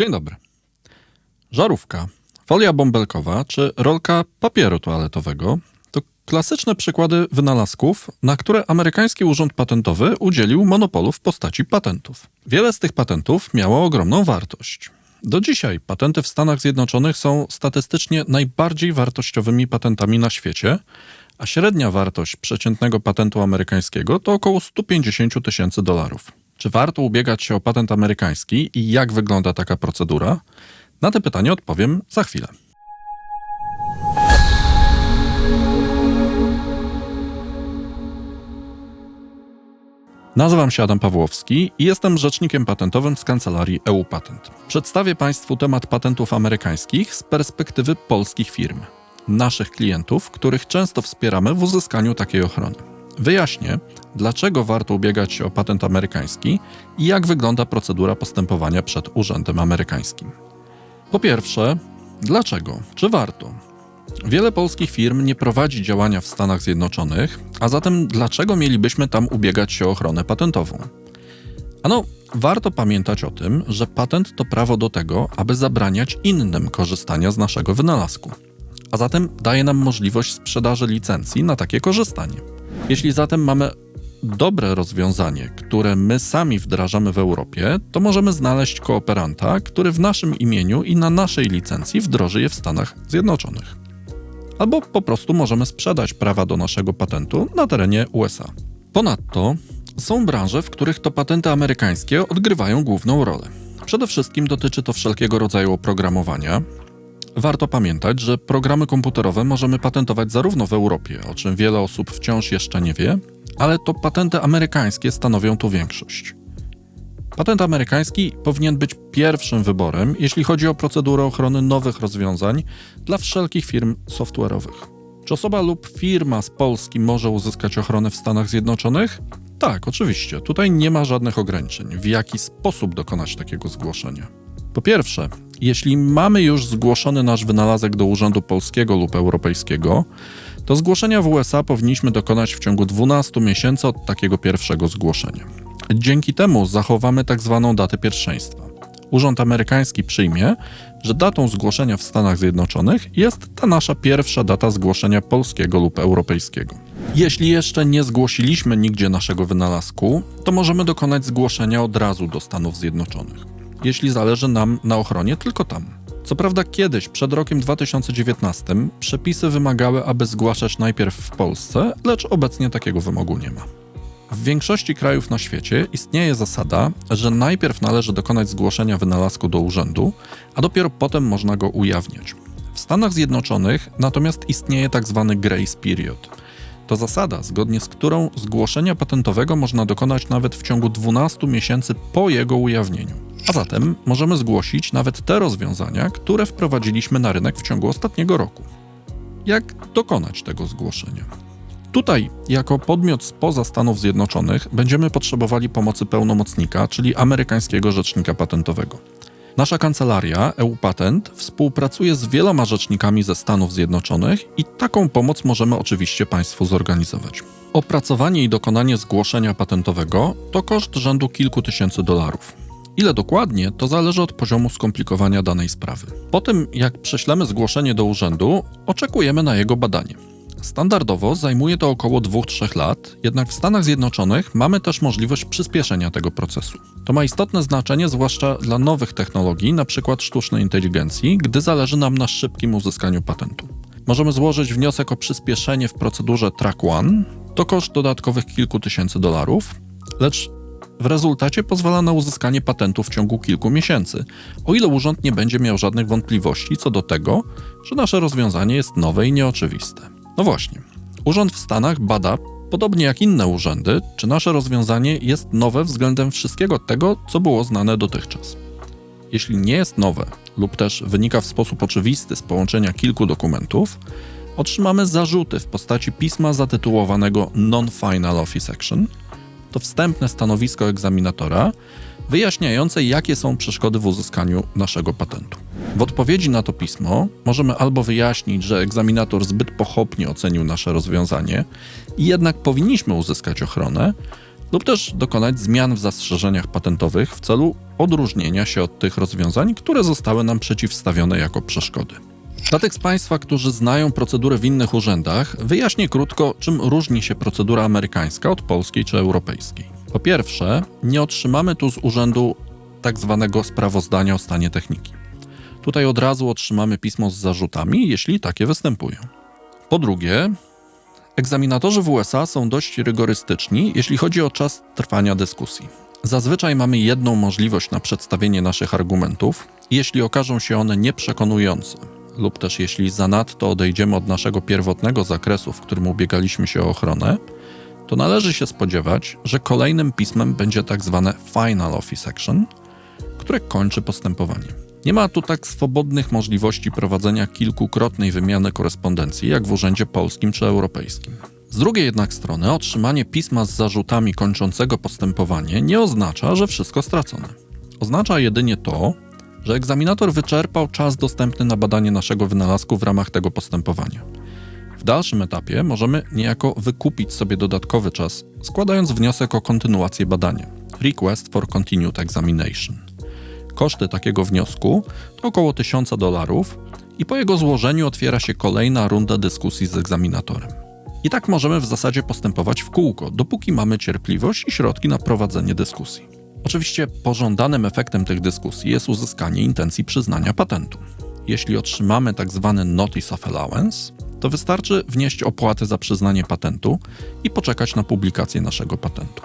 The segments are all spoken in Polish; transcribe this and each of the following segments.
Dzień dobry. Żarówka, folia bąbelkowa czy rolka papieru toaletowego to klasyczne przykłady wynalazków, na które amerykański urząd patentowy udzielił monopolu w postaci patentów. Wiele z tych patentów miało ogromną wartość. Do dzisiaj patenty w Stanach Zjednoczonych są statystycznie najbardziej wartościowymi patentami na świecie, a średnia wartość przeciętnego patentu amerykańskiego to około 150 tysięcy dolarów. Czy warto ubiegać się o patent amerykański i jak wygląda taka procedura? Na te pytanie odpowiem za chwilę. Nazywam się Adam Pawłowski i jestem rzecznikiem patentowym z kancelarii EU Patent. Przedstawię Państwu temat patentów amerykańskich z perspektywy polskich firm, naszych klientów, których często wspieramy w uzyskaniu takiej ochrony. Wyjaśnię, dlaczego warto ubiegać się o patent amerykański i jak wygląda procedura postępowania przed urzędem amerykańskim. Po pierwsze, dlaczego? Czy warto? Wiele polskich firm nie prowadzi działania w Stanach Zjednoczonych, a zatem dlaczego mielibyśmy tam ubiegać się o ochronę patentową? Ano, warto pamiętać o tym, że patent to prawo do tego, aby zabraniać innym korzystania z naszego wynalazku. A zatem daje nam możliwość sprzedaży licencji na takie korzystanie. Jeśli zatem mamy dobre rozwiązanie, które my sami wdrażamy w Europie, to możemy znaleźć kooperanta, który w naszym imieniu i na naszej licencji wdroży je w Stanach Zjednoczonych. Albo po prostu możemy sprzedać prawa do naszego patentu na terenie USA. Ponadto są branże, w których to patenty amerykańskie odgrywają główną rolę. Przede wszystkim dotyczy to wszelkiego rodzaju oprogramowania, Warto pamiętać, że programy komputerowe możemy patentować zarówno w Europie, o czym wiele osób wciąż jeszcze nie wie, ale to patenty amerykańskie stanowią tu większość. Patent amerykański powinien być pierwszym wyborem, jeśli chodzi o procedurę ochrony nowych rozwiązań dla wszelkich firm software'owych. Czy osoba lub firma z Polski może uzyskać ochronę w Stanach Zjednoczonych? Tak, oczywiście. Tutaj nie ma żadnych ograniczeń. W jaki sposób dokonać takiego zgłoszenia? Po pierwsze, jeśli mamy już zgłoszony nasz wynalazek do Urzędu Polskiego lub Europejskiego, to zgłoszenia w USA powinniśmy dokonać w ciągu 12 miesięcy od takiego pierwszego zgłoszenia. Dzięki temu zachowamy tak zwaną datę pierwszeństwa. Urząd amerykański przyjmie, że datą zgłoszenia w Stanach Zjednoczonych jest ta nasza pierwsza data zgłoszenia polskiego lub europejskiego. Jeśli jeszcze nie zgłosiliśmy nigdzie naszego wynalazku, to możemy dokonać zgłoszenia od razu do Stanów Zjednoczonych jeśli zależy nam na ochronie tylko tam. Co prawda kiedyś, przed rokiem 2019, przepisy wymagały, aby zgłaszać najpierw w Polsce, lecz obecnie takiego wymogu nie ma. W większości krajów na świecie istnieje zasada, że najpierw należy dokonać zgłoszenia wynalazku do urzędu, a dopiero potem można go ujawniać. W Stanach Zjednoczonych natomiast istnieje tzw. Tak grace period – to zasada, zgodnie z którą zgłoszenia patentowego można dokonać nawet w ciągu 12 miesięcy po jego ujawnieniu. A zatem możemy zgłosić nawet te rozwiązania, które wprowadziliśmy na rynek w ciągu ostatniego roku. Jak dokonać tego zgłoszenia? Tutaj, jako podmiot spoza Stanów Zjednoczonych, będziemy potrzebowali pomocy pełnomocnika, czyli amerykańskiego rzecznika patentowego. Nasza kancelaria EU Patent współpracuje z wieloma rzecznikami ze Stanów Zjednoczonych i taką pomoc możemy oczywiście Państwu zorganizować. Opracowanie i dokonanie zgłoszenia patentowego to koszt rzędu kilku tysięcy dolarów. Ile dokładnie, to zależy od poziomu skomplikowania danej sprawy. Po tym, jak prześlemy zgłoszenie do urzędu, oczekujemy na jego badanie. Standardowo zajmuje to około 2-3 lat, jednak w Stanach Zjednoczonych mamy też możliwość przyspieszenia tego procesu. To ma istotne znaczenie zwłaszcza dla nowych technologii, np. sztucznej inteligencji, gdy zależy nam na szybkim uzyskaniu patentu. Możemy złożyć wniosek o przyspieszenie w procedurze Track One, to koszt dodatkowych kilku tysięcy dolarów, lecz w rezultacie pozwala na uzyskanie patentu w ciągu kilku miesięcy, o ile urząd nie będzie miał żadnych wątpliwości co do tego, że nasze rozwiązanie jest nowe i nieoczywiste. No właśnie. Urząd w Stanach bada, podobnie jak inne urzędy, czy nasze rozwiązanie jest nowe względem wszystkiego tego, co było znane dotychczas. Jeśli nie jest nowe lub też wynika w sposób oczywisty z połączenia kilku dokumentów, otrzymamy zarzuty w postaci pisma zatytułowanego Non-Final Office Action. To wstępne stanowisko egzaminatora, wyjaśniające, jakie są przeszkody w uzyskaniu naszego patentu. W odpowiedzi na to pismo możemy albo wyjaśnić, że egzaminator zbyt pochopnie ocenił nasze rozwiązanie i jednak powinniśmy uzyskać ochronę, lub też dokonać zmian w zastrzeżeniach patentowych w celu odróżnienia się od tych rozwiązań, które zostały nam przeciwstawione jako przeszkody. Dla tych z Państwa, którzy znają procedurę w innych urzędach, wyjaśnię krótko, czym różni się procedura amerykańska od polskiej czy europejskiej. Po pierwsze, nie otrzymamy tu z urzędu tak zwanego sprawozdania o stanie techniki. Tutaj od razu otrzymamy pismo z zarzutami, jeśli takie występują. Po drugie, egzaminatorzy w USA są dość rygorystyczni, jeśli chodzi o czas trwania dyskusji. Zazwyczaj mamy jedną możliwość na przedstawienie naszych argumentów, jeśli okażą się one nieprzekonujące, lub też jeśli zanadto odejdziemy od naszego pierwotnego zakresu, w którym ubiegaliśmy się o ochronę, to należy się spodziewać, że kolejnym pismem będzie tak zwane Final Office Action, które kończy postępowanie. Nie ma tu tak swobodnych możliwości prowadzenia kilkukrotnej wymiany korespondencji, jak w urzędzie polskim czy europejskim. Z drugiej jednak strony, otrzymanie pisma z zarzutami kończącego postępowanie nie oznacza, że wszystko stracone. Oznacza jedynie to, że egzaminator wyczerpał czas dostępny na badanie naszego wynalazku w ramach tego postępowania. W dalszym etapie możemy niejako wykupić sobie dodatkowy czas, składając wniosek o kontynuację badania Request for Continued Examination. Koszty takiego wniosku to około 1000 dolarów i po jego złożeniu otwiera się kolejna runda dyskusji z egzaminatorem. I tak możemy w zasadzie postępować w kółko, dopóki mamy cierpliwość i środki na prowadzenie dyskusji. Oczywiście pożądanym efektem tych dyskusji jest uzyskanie intencji przyznania patentu. Jeśli otrzymamy tzw. Tak Notice of Allowance, to wystarczy wnieść opłaty za przyznanie patentu i poczekać na publikację naszego patentu.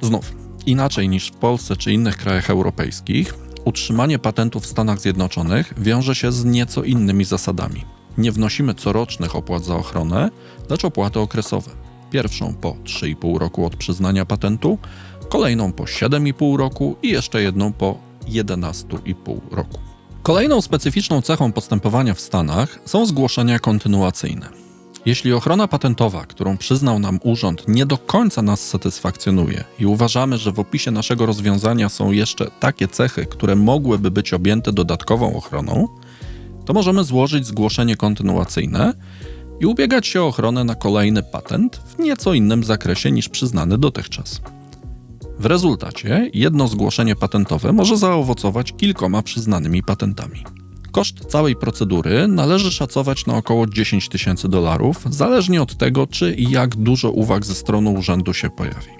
Znów, inaczej niż w Polsce czy innych krajach europejskich, utrzymanie patentu w Stanach Zjednoczonych wiąże się z nieco innymi zasadami. Nie wnosimy corocznych opłat za ochronę, lecz opłaty okresowe. Pierwszą po 3,5 roku od przyznania patentu, kolejną po 7,5 roku i jeszcze jedną po 11,5 roku. Kolejną specyficzną cechą postępowania w Stanach są zgłoszenia kontynuacyjne. Jeśli ochrona patentowa, którą przyznał nam urząd, nie do końca nas satysfakcjonuje i uważamy, że w opisie naszego rozwiązania są jeszcze takie cechy, które mogłyby być objęte dodatkową ochroną, to możemy złożyć zgłoszenie kontynuacyjne i ubiegać się o ochronę na kolejny patent w nieco innym zakresie niż przyznany dotychczas. W rezultacie jedno zgłoszenie patentowe może zaowocować kilkoma przyznanymi patentami. Koszt całej procedury należy szacować na około 10 tysięcy dolarów, zależnie od tego, czy i jak dużo uwag ze strony urzędu się pojawi.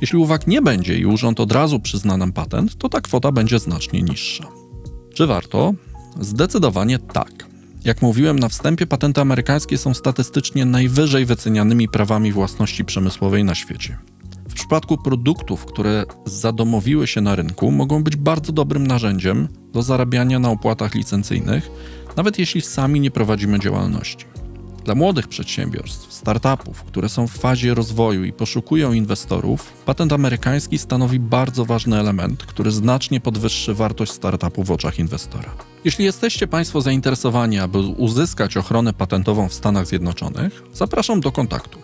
Jeśli uwag nie będzie i urząd od razu przyzna nam patent, to ta kwota będzie znacznie niższa. Czy warto? Zdecydowanie tak. Jak mówiłem na wstępie, patenty amerykańskie są statystycznie najwyżej wycenianymi prawami własności przemysłowej na świecie. Przypadku produktów, które zadomowiły się na rynku, mogą być bardzo dobrym narzędziem do zarabiania na opłatach licencyjnych, nawet jeśli sami nie prowadzimy działalności. Dla młodych przedsiębiorstw, startupów, które są w fazie rozwoju i poszukują inwestorów, patent amerykański stanowi bardzo ważny element, który znacznie podwyższy wartość startupu w oczach inwestora. Jeśli jesteście Państwo zainteresowani, aby uzyskać ochronę patentową w Stanach Zjednoczonych, zapraszam do kontaktu.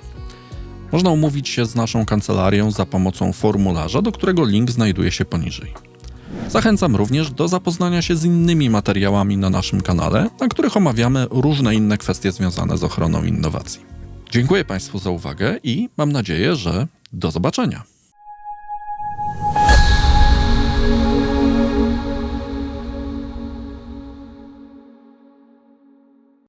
Można umówić się z naszą kancelarią za pomocą formularza, do którego link znajduje się poniżej. Zachęcam również do zapoznania się z innymi materiałami na naszym kanale, na których omawiamy różne inne kwestie związane z ochroną innowacji. Dziękuję Państwu za uwagę i mam nadzieję, że do zobaczenia.